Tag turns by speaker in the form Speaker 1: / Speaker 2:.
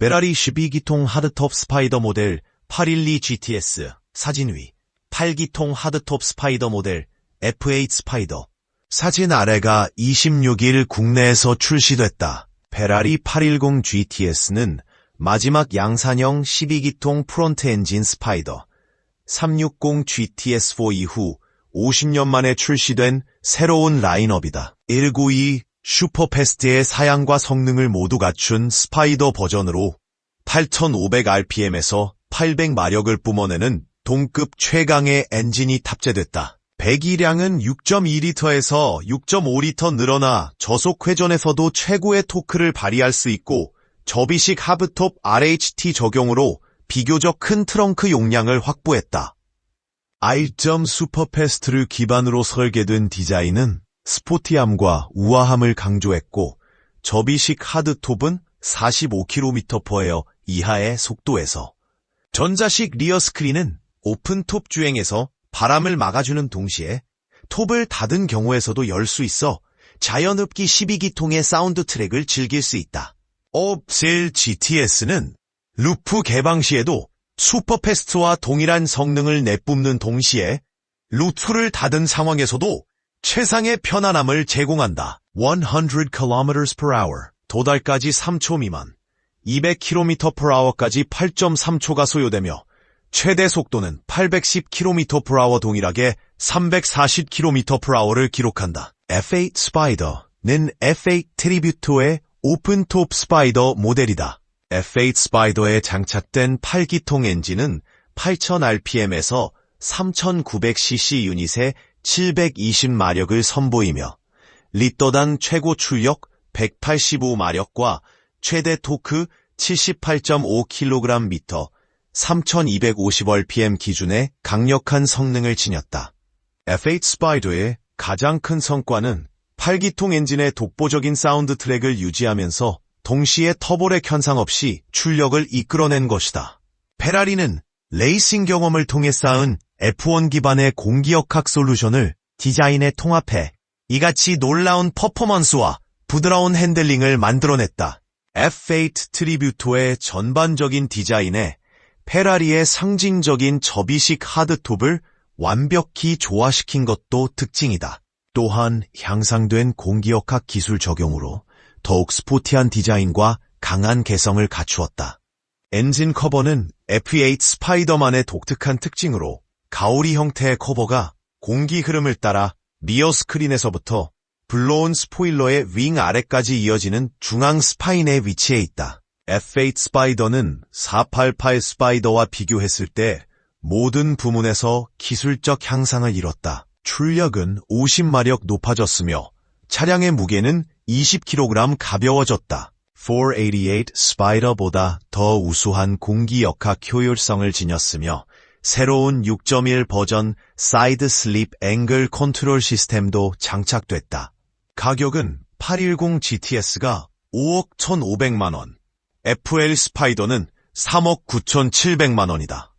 Speaker 1: 베라리 12기통 하드톱 스파이더 모델 812 GTS 사진 위 8기통 하드톱 스파이더 모델 F8 스파이더 사진 아래가 26일 국내에서 출시됐다. 베라리 810 GTS는 마지막 양산형 12기통 프론트 엔진 스파이더 360 GTS4 이후 50년 만에 출시된 새로운 라인업이다. 192 슈퍼패스트의 사양과 성능을 모두 갖춘 스파이더 버전으로 8500rpm에서 800마력을 뿜어내는 동급 최강의 엔진이 탑재됐다. 배기량은 6.2리터에서 6.5리터 늘어나 저속 회전에서도 최고의 토크를 발휘할 수 있고 접이식 하브톱 RHT 적용으로 비교적 큰 트렁크 용량을 확보했다. i.점 슈퍼패스트를 기반으로 설계된 디자인은 스포티함과 우아함을 강조했고 접이식 하드톱은 45km/h 이하의 속도에서 전자식 리어 스크린은 오픈톱 주행에서 바람을 막아주는 동시에 톱을 닫은 경우에서도 열 수 있어 자연흡기 12기통의 사운드 트랙을 즐길 수 있다. 업셀 GTS는 루프 개방 시에도 슈퍼패스트와 동일한 성능을 내뿜는 동시에 루트를 닫은 상황에서도 최상의 편안함을 제공한다. 100km/h 도달까지 3초 미만 200km/h까지 8.3초가 소요되며 최대 속도는 810km/h 동일하게 340km/h를 기록한다. F8 스파이더는 F8 트리뷰토의 오픈톱 스파이더 모델이다. F8 스파이더에 장착된 8기통 엔진은 8000rpm에서 3900cc 유닛의 720마력을 선보이며 리터당 최고 출력 185마력과 최대 토크 78.5kgm 3250rpm 기준의 강력한 성능을 지녔다. F8 스파이더의 가장 큰 성과는 8기통 엔진의 독보적인 사운드 트랙을 유지하면서 동시에 터보렉 현상 없이 출력을 이끌어낸 것이다. 페라리는 레이싱 경험을 통해 쌓은 F1 기반의 공기역학 솔루션을 디자인에 통합해 이같이 놀라운 퍼포먼스와 부드러운 핸들링을 만들어냈다. F8 트리뷰토의 전반적인 디자인에 페라리의 상징적인 접이식 하드톱을 완벽히 조화시킨 것도 특징이다. 또한 향상된 공기역학 기술 적용으로 더욱 스포티한 디자인과 강한 개성을 갖추었다. 엔진 커버는 F8 스파이더만의 독특한 특징으로 가오리 형태의 커버가 공기 흐름을 따라 리어 스크린에서부터 블로운 스포일러의 윙 아래까지 이어지는 중앙 스파인에 위치해 있다. F8 스파이더는 488 스파이더와 비교했을 때 모든 부문에서 기술적 향상을 이뤘다. 출력은 50마력 높아졌으며 차량의 무게는 20kg 가벼워졌다. 488 스파이더보다 더 우수한 공기 역학 효율성을 지녔으며 새로운 6.1 버전 사이드 슬립 앵글 컨트롤 시스템도 장착됐다. 가격은 810 GTS가 5억 1,500만 원, FL 스파이더는 3억 9,700만 원이다.